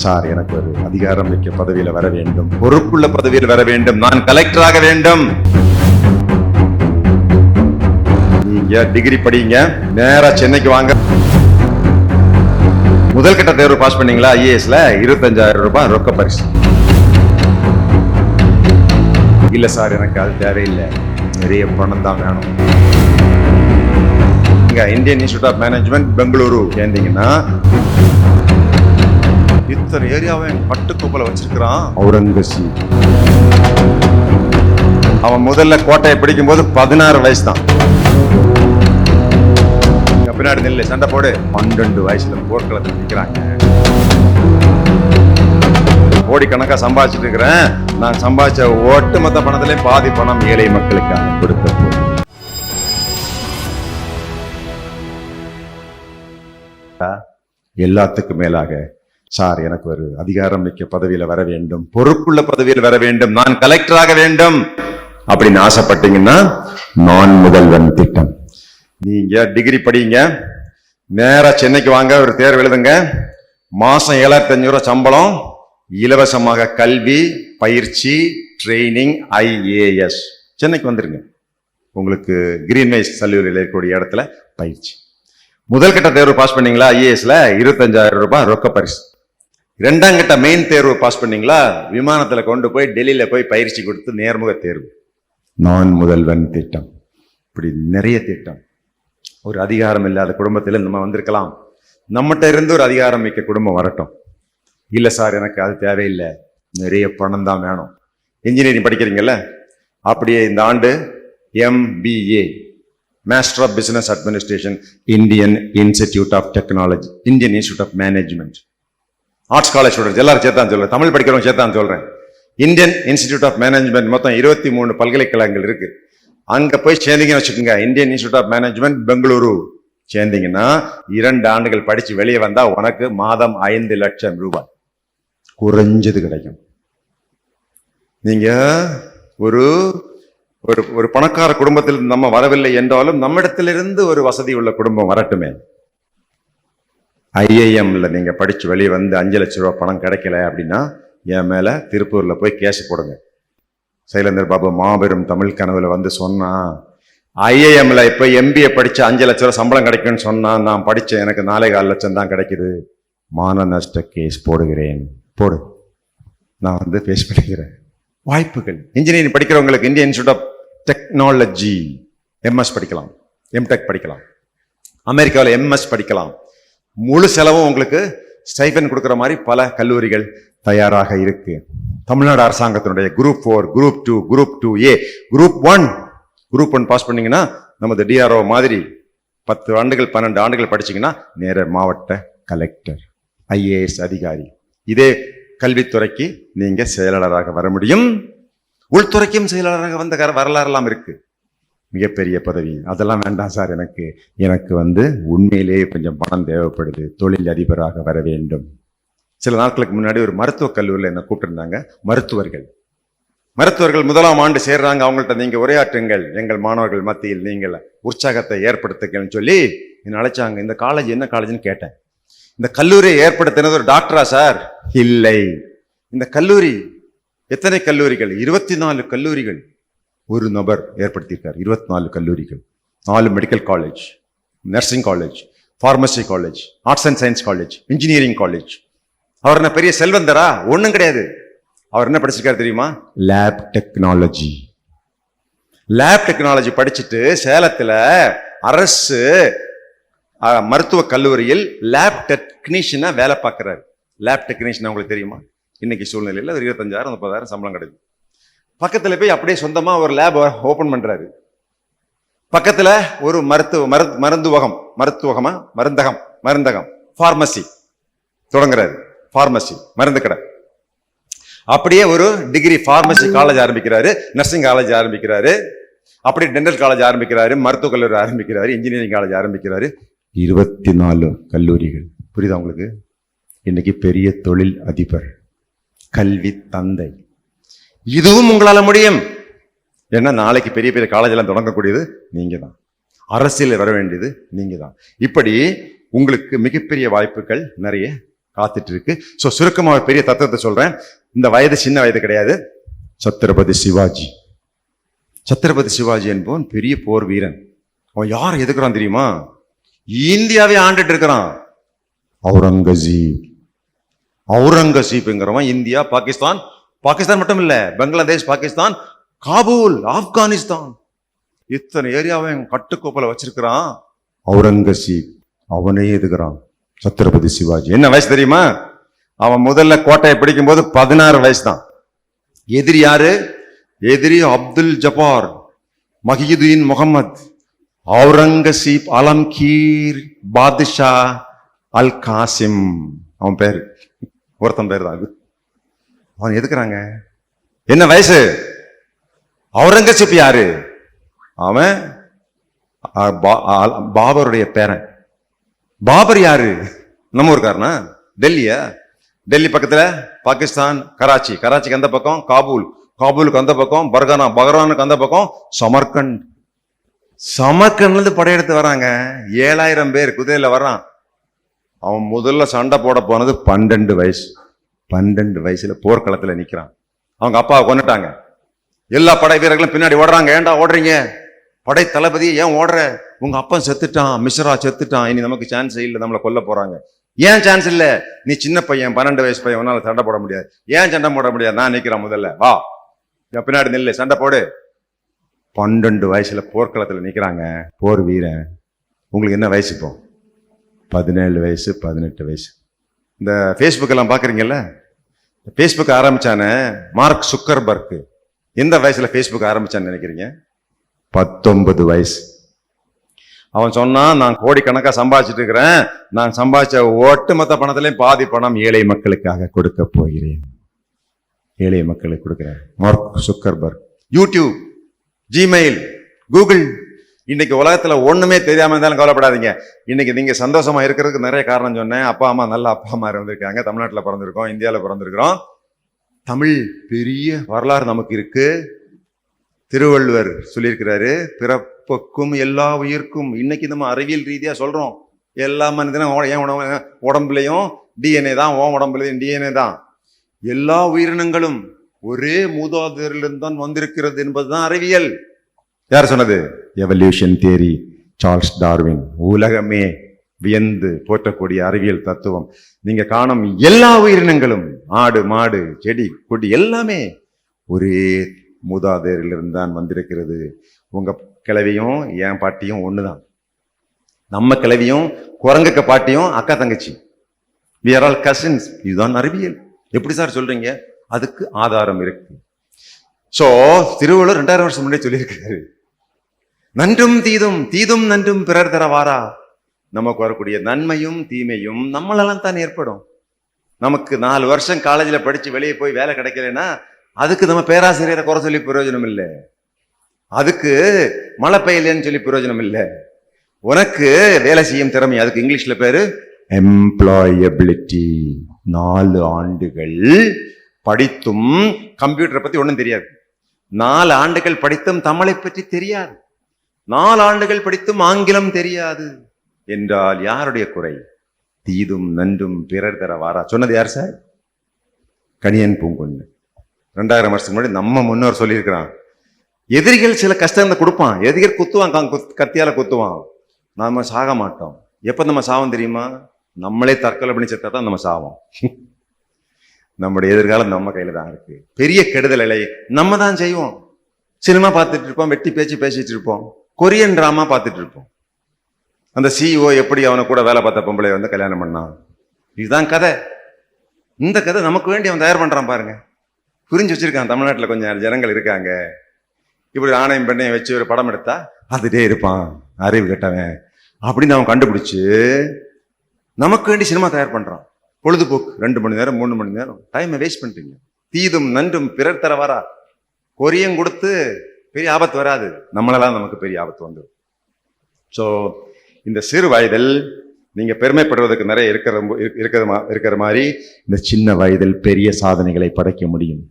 Sir எனக்கு ஒரு அதிகாரம் மிக்க பதவியில் வர வேண்டும். பொறுப்புள்ள பதவியில் வர வேண்டும். நான் கலெக்டராக வேண்டும். நீங்க டிகிரி படிங்க. நேரா சென்னைக்கு வாங்க. முதல் கட்ட தேர்வு பாஸ் பண்ணீங்களா? ஐஏஎஸ்ல இருபத்தஞ்சாயிரம் ரூபாய் ரொக்க பரிசு. இல்ல சார் எனக்கு அது தேவையில்லை. நிறைய பணம் தான் வேணும். Indian institute of management Bengaluru. சேர்ந்தீங்கன்னா இத்தனை ஏரியாவை பட்டுக்கோப்பல வச்சிருக்கிறான். அவுரங்கசீப். அவன் முதல்ல கோட்டையை பிடிக்கும் போது பதினாறு வயசு தான் பின்னாடி நில்லு சண்டை போடு. பன்னெண்டு வயசுல போர்க்களத்தில் நிக்கிறாங்க. கோடிக்கணக்கா சம்பாதிச்சிட்டு இருக்கிறேன். நான் சம்பாதிச்ச ஒட்டுமொத்த பணத்திலே பாதி பணம் ஏழை மக்களுக்காக கொடுக்க. எல்லாத்துக்கும் மேலாக சார் எனக்கு ஒரு அதிகாரம் மிக்க பதவியில வர வேண்டும். பொறுப்புள்ள பதவியில் வர வேண்டும். நான் கலெக்டராக வேண்டும். அப்படின்னு ஆசைப்பட்டீங்கன்னா நான் முதல்வன் திட்டம். நீங்க டிகிரி படிங்க. நேரா சென்னைக்கு வாங்க ஒரு தேர்வு எழுதுங்க. மாசம் ஏழாயிரத்தி அஞ்சூறு சம்பளம். இலவசமாக கல்வி பயிற்சி ட்ரைனிங் ஐஏஎஸ் சென்னைக்கு வந்துருங்க. உங்களுக்கு கிரீன்வேஸ் கல்லூரியில் இருக்கக்கூடிய இடத்துல பயிற்சி. முதல் கட்ட தேர்வு பாஸ் பண்ணீங்களா? ஐஏஎஸ்ல இருபத்தஞ்சாயிரம் ரூபாய் ரொக்க பரிசு. ரெண்டாம் கட்ட மெயின் தேர்வு பாஸ் பண்ணீங்களா? விமானத்தில் கொண்டு போய் டெல்லியில் போய் பயிற்சி கொடுத்து நேர்முக தேர்வு. நான் முதல்வன் திட்டம். இப்படி நிறைய திட்டம். ஒரு அதிகாரம் இல்லாத குடும்பத்தில் நம்ம வந்திருக்கலாம். நம்மகிட்ட இருந்து ஒரு அதிகாரம் மிக்க குடும்பம் வரட்டும். இல்லை சார் எனக்கு அது தேவையில்லை. நிறைய பணம் தான் வேணும். இன்ஜினியரிங் படிக்கிறீங்கல்ல? அப்படியே இந்த ஆண்டு MBA master of business administration Indian institute of technology Indian institute of management arts college students எல்லாரும் சேர்த்தான் சொல்கிறேன் தமிழ் படிக்கிறவங்க சேர்த்தான் சொல்கிறேன் இந்தியன் இன்ஸ்டிடியூட் ஆஃப் மேனேஜ்மெண்ட் மொத்தம் இருபத்தி மூணு பல்கலைக்கழகங்கள் இருக்குது அங்கே போய் சேர்ந்தீங்கன்னு வச்சுக்கோங்க. Indian institute of management Bengaluru. சேர்ந்தீங்கன்னா இரண்டு ஆண்டுகள் படித்து வெளியே வந்தால் உனக்கு மாதம் ஐந்து லட்சம் ரூபாய். குறைஞ்சது கிடைக்கும். நீங்கள் ஒரு ஒரு ஒரு பணக்கார குடும்பத்தில் நம்ம வரவில்லை என்றாலும் நம்மிடத்திலிருந்து ஒரு வசதி உள்ள குடும்பம் வரட்டுமே. ஐஏஎம்ல நீங்கள் படித்து வெளியே வந்து அஞ்சு லட்ச ரூபா பணம் கிடைக்கல அப்படின்னா என் மேலே திருப்பூரில் போய் கேஸ் போடுங்க. சைலேந்தர் பாபு மாபெரும் தமிழ் கனவுல வந்து சொன்னா ஐஏஎம்ல இப்போ எம்பிஏ படிச்சு அஞ்சு லட்ச ரூபா சம்பளம் கிடைக்கும்னு சொன்னால் நான் படித்தேன் எனக்கு நாலே கால் லட்சம் தான் கிடைக்குது. மான நஷ்ட கேஸ் போடுகிறேன். போடு. நான் வந்து பேஸ் பண்ணிக்கிறேன். வாய்ப்புகள். இன்ஜினியரிங் படிக்கிறவங்களுக்கு Indian institute of technology MS படிக்கலாம். எம்டெக் படிக்கலாம். அமெரிக்காவில் எம்எஸ் படிக்கலாம். முழு செலவும் உங்களுக்கு ஸ்டைஃபன் கொடுக்குற மாதிரி பல கல்லூரிகள் தயாராக இருக்கு. தமிழ்நாடு அரசாங்கத்தினுடைய group four group two group two A group one group one pass பண்ணீங்கன்னா நமது டிஆர்ஓ மாதிரி பத்து ஆண்டுகள் பன்னெண்டு ஆண்டுகள் படிச்சீங்கன்னா நேர மாவட்ட கலெக்டர் ஐஏஎஸ் அதிகாரி. இதே கல்வித்துறைக்கு நீங்கள் செயலாளராக வர முடியும். உள்துறைக்கும் செயலாளராக வந்த கர- வரலாறுலாம் இருக்குது மிகப்பெரிய பதவி. அதெல்லாம் வேண்டாம் சார் எனக்கு எனக்கு வந்து உண்மையிலேயே கொஞ்சம் பணம் தேவைப்படுது. தொழில் அதிபராக வர வேண்டும். சில நாட்களுக்கு முன்னாடி ஒரு மருத்துவக் கல்லூரியில் என்னை கூப்பிட்டுருந்தாங்க. மருத்துவர்கள். மருத்துவர்கள் முதலாம் ஆண்டு சேர்றாங்க. அவங்கள்ட்ட நீங்கள் உரையாற்றுங்கள். எங்கள் மாணவர்கள் மத்தியில் நீங்கள் உற்சாகத்தை ஏற்படுத்துங்கள்னு சொல்லி என்னை அழைச்சாங்க. இந்த காலேஜ் என்ன காலேஜ்னு கேட்டேன். இந்த கல்லூரியை ஏற்படுத்தினது ஒரு டாக்டரா சார்? இல்லை. இந்த கல்லூரி எத்தனை கல்லூரிகள்? இருபத்தி நாலு கல்லூரிகள். ஒரு நபர் ஏற்படுத்தியிருக்கார். இருபத்தி நாலு கல்லூரிகள். நாலு medical college nursing college pharmacy college arts and science college engineering college அவர் என்ன பெரிய செல்வந்தரா? ஒண்ணும் கிடையாது. அவர் என்ன படிச்சிருக்காரு தெரியுமா? லேப் டெக்னாலஜி லேப் டெக்னாலஜி படிச்சுட்டு சேலத்துல அரசு அஹ், மருத்துவக் கல்லூரியில் லேப் டெக்னீஷியனா வேலை பார்க்கறாரு. லேப் டெக்னீஷியன் உங்களுக்கு தெரியுமா? இன்னைக்கு சூழ்நிலையில் ஒரு இருபத்தஞ்சாயிரம் முப்பதாயிரம் சம்பளம் கிடைக்கும் பக்கத்தில் போய் அப்படியே சொந்தமாக ஒரு லேப் ஓப்பன் பண்ணுறாரு பக்கத்தில் ஒரு மருத்துவ மரு மருந்துவகம் மருத்துவகமா? மருந்தகம் மருந்தகம். ஃபார்மசி தொடங்குறாரு. ஃபார்மசி மருந்து கடை. அப்படியே ஒரு டிகிரி ஃபார்மசி காலேஜ் ஆரம்பிக்கிறாரு. நர்சிங் காலேஜ் ஆரம்பிக்கிறாரு. அப்படி டென்டல் காலேஜ் ஆரம்பிக்கிறாரு. மருத்துவக் கல்லூரி ஆரம்பிக்கிறாரு. இன்ஜினியரிங் காலேஜ் ஆரம்பிக்கிறாரு. இருபத்தி நாலு கல்லூரிகள். புரியுதா உங்களுக்கு? இன்னைக்கு பெரிய தொழில் அதிபர். கல்வி தந்தை. இதுவும் உங்களால் முடியும். ஏன்னா நாளைக்கு பெரிய பெரிய காலேஜ் எல்லாம் தொடங்கக்கூடியது நீங்க தான் அரசியல் வர வேண்டியது நீங்க தான் இப்படி உங்களுக்கு மிகப்பெரிய வாய்ப்புகள் நிறைய காத்துட்டு இருக்கு ஸோ சுருக்கமாக பெரிய தத்துவத்தை சொல்றேன். இந்த வயது சின்ன வயது கிடையாது. சத்ரபதி சிவாஜி. சத்ரபதி சிவாஜி என்பவன் பெரிய போர் வீரன். அவன் யார் எதுக்குறான் தெரியுமா? இந்தியாவே ஆண்டுட்டு இருக்கிறான். அவுரங்கசீப் அவுரங்கசீப்ங்கிறவன் இந்தியா பாகிஸ்தான் பாகிஸ்தான் மட்டும் இல்லை பங்களாதேஷ் பாகிஸ்தான் காபூல் ஆப்கானிஸ்தான். இத்தனை ஏரியாவை கட்டுக்கோப்பல வச்சிருக்கிறான். அவுரங்கசீப் அவனே எதுக்குறான்? சத்ரபதி சிவாஜி. என்ன வயசு தெரியுமா? அவன் முதல்ல கோட்டையை பிடிக்கும் போது பதினாறு வயசு தான் எதிரி யாரு? எதிரி அப்துல் ஜபார் மஹியுதீன் முகமது அவுரங்கசீப் அலம்கீர் பாதுஷா அல் காசிம். அவன் பேர் ஒருத்தன் பேர் தான் அது. அவன் எதுக்குறாங்க? என்ன வயசு? அவுரங்கசீப் யாரு? அவன் பாபருடைய பேரன். பாபர் யாரு? நம்ம ஊருக்காரனா? டெல்லியா? டெல்லி பக்கத்துல? பாகிஸ்தான் கராச்சி. கராச்சிக்கு அந்த பக்கம்? காபூல். காபூலுக்கு அந்த பக்கம் பர்கானா பகரானுக்கு அந்த பக்கம் சமர்கண்ட். சமர்கண்ட்லேருந்து படையெடுத்து வராங்க. ஏழாயிரம் பேர் குதிரையில் வர்றான். அவன் முதல்ல சண்டை போட போனது பன்னெண்டு வயசு. பன்னெண்டு வயசுல போர்க்களத்தில் நிற்கிறான் அவங்க அப்பாவை கொன்னுட்டாங்க. எல்லா படை வீரர்களும் பின்னாடி ஓடுறாங்க. ஏன்டா ஓடுறீங்க? படை தளபதி ஏன் ஓடுற? உங்க அப்பன் செத்துட்டான் மிஸ்ரா செத்துட்டான். இனி நமக்கு சான்ஸ் இல்லை நம்மளை கொல்ல போறாங்க. ஏன் சான்ஸ் இல்லை? நீ சின்ன பையன் பன்னெண்டு வயசு பையன் உன்னால சண்டை போட முடியாது. ஏன் சண்டை போட முடியாது? நான் நிற்கிறேன் முதல்ல. வா. பின்னாடி நில்லு. சண்டை போடு. பன்னெண்டு வயசுல போர்க்களத்தில் நிற்கிறாங்க போர் வீரன். உங்களுக்கு என்ன வயசு இப்போ? பதினேழு வயசு பதினெட்டு வயசு. இந்த ஃபேஸ்புக்கெல்லாம் பார்க்குறீங்கல்ல? ஃபேஸ்புக் ஆரம்பிச்சானே மார்க் சுக்கர்பர்க் எந்த வயசுல ஃபேஸ்புக் ஆரம்பிச்சான்னு நினைக்கிறீங்க? பத்தொன்பது வயசு. அவன் சொன்னான் நான் கோடிக்கணக்காக சம்பாதிச்சுட்டு இருக்கிறேன். நான் சம்பாதிச்ச ஒட்டுமொத்த பணத்திலையும் பாதி பணம் ஏழை மக்களுக்காக கொடுக்க போகிறேன். ஏழை மக்களுக்கு கொடுக்குறேன் Mark Zuckerberg YouTube Gmail Google இன்னைக்கு உலகத்துல ஒண்ணுமே தெரியாம இருந்தாலும் கவலைப்படாதீங்க. இன்னைக்கு நீங்க சந்தோஷமா இருக்கிறதுக்கு நிறைய காரணம் சொன்னேன். அப்பா அம்மா நல்ல அப்பா அம்மா இருந்திருக்காங்க. தமிழ்நாட்டில் பிறந்திருக்கோம் இந்தியாவில் பிறந்திருக்கிறோம். தமிழ் பெரிய வரலாறு நமக்கு இருக்கு. திருவள்ளுவர் சொல்லியிருக்கிறாரு பிறப்புக்கும் எல்லா உயிர்க்கும் இன்னைக்கு நம்ம அறிவியல் ரீதியா சொல்றோம். எல்லா மனிதனும் ஓ- என் உடம்பு உடம்புலையும் டிஎன்ஏ தான் ஓம் உடம்புலையும் டிஎன்ஏ தான். எல்லா உயிரினங்களும் ஒரே மூதாதையரிலிருந்து தான் வந்திருக்கிறது என்பதுதான் அறிவியல். யார் சொன்னது? எவல்யூஷன் தியரி சார்ல்ஸ் டார்வின் உலகமே வியந்து போற்றக்கூடிய அறிவியல் தத்துவம். நீங்கள் காணும் எல்லா உயிரினங்களும் ஆடு மாடு செடி கொடி எல்லாமே ஒரே மூதாதையரிலிருந்து தான் வந்திருக்கிறது. உங்கள் கிளவியும் என் பாட்டியும் ஒன்று தான் நம்ம கிளவியும் குரங்குக்க பாட்டியும் அக்கா தங்கச்சி. வி ஆர் ஆல் கசின்ஸ் இதுதான் அறிவியல். எப்படி சார் சொல்கிறீங்க அதுக்கு ஆதாரம் இருக்கு. ஸோ திருவள்ளுவர் ரெண்டாயிரம் வருஷம் முன்னாடி சொல்லியிருக்காரு நன்றும் தீதும் தீதும் நன்றும் பிறர் தரவாரா? நமக்கு வரக்கூடிய நன்மையும் தீமையும் நம்மளெல்லாம் தான் ஏற்படும். நமக்கு நாலு வருஷம் காலேஜில் படித்து வெளியே போய் வேலை கிடைக்கலன்னா அதுக்கு நம்ம பேராசிரியரை குறை சொல்லி பிரயோஜனம் இல்லை. அதுக்கு மழை பெய்யலன்னு சொல்லி பிரயோஜனம் இல்லை. உனக்கு வேலை செய்யும் திறமை அதுக்கு இங்கிலீஷில் பேர் எம்ப்ளாயபிலிட்டி நாலு ஆண்டுகள் படித்தும் கம்ப்யூட்டரை பற்றி ஒன்றும் தெரியாது. நாலு ஆண்டுகள் படித்தும் தமிழை பற்றி தெரியாது. நாலு ஆண்டுகள் படித்தும் ஆங்கிலம் தெரியாது. என்றால் யாருடைய குறை? தீதும் நன்றும் பிறர் தர வாரா? சொன்னது யார் சார்? கணியன் பூங்கொண்டு ரெண்டாயிரம் வருஷத்துக்கு முன்னாடி நம்ம முன்னோர் சொல்லியிருக்கிறான். எதிரிகள் சில கஷ்டங்களை கொடுப்பான். எதிரிகள் குத்துவான் கா- குத்- கத்தியால குத்துவான். நம்ம சாக மாட்டோம். எப்போ நம்ம சாவோம் தெரியுமா? நம்மளே தற்கொலை பண்ணி செத்தா தான் நம்ம சாவோம். நம்முடைய எதிர்காலம் நம்ம கையில தான் இருக்கு. பெரிய கெடுதல் இலை. நம்ம தான் செய்வோம். சினிமா பார்த்துட்டு இருப்போம் வெட்டி பேச்சு பேசிட்டு இருப்போம். கொரியன் ட்ராமா பார்த்துட்டு இருப்போம் அந்த சிஇஓ எப்படி அவனை கூட வேலை பார்த்த பொம்பளை வந்து கல்யாணம் பண்ணான்? இதுதான் கதை. இந்த கதை நமக்கு வேண்டி அவன் தயார் பண்ணுறான் பாருங்க. புரிஞ்சு வச்சிருக்கான் தமிழ்நாட்டில் கொஞ்சம் ஜனங்கள் இருக்காங்க. இப்படி ஆணையம் பெண்ணையும் வச்சு ஒரு படம் எடுத்தா அதுட்டே இருப்பான். அறிவு கெட்டவன். அப்படின்னு அவன் கண்டுபிடிச்சு நமக்கு வேண்டி சினிமா தயார் பண்ணுறான் பொழுதுபோக்கு ரெண்டு மணி நேரம் மூணு மணி நேரம் டைமை வேஸ்ட் பண்ணிட்டீங்க. தீதும் நன்றும் பிறர் தர வரா கொரியம் கொடுத்து பெரிய ஆபத்து வராது. நம்மளால நமக்கு பெரிய ஆபத்து வந்துடும் ஸோ இந்த சிறு வயதில் நீங்கள் பெருமைப்படுவதற்கு நிறைய இருக்கிற இருக்கிற மா- இருக்கிற மாதிரி இந்த சின்ன வயதில் பெரிய சாதனைகளை படைக்க முடியும்.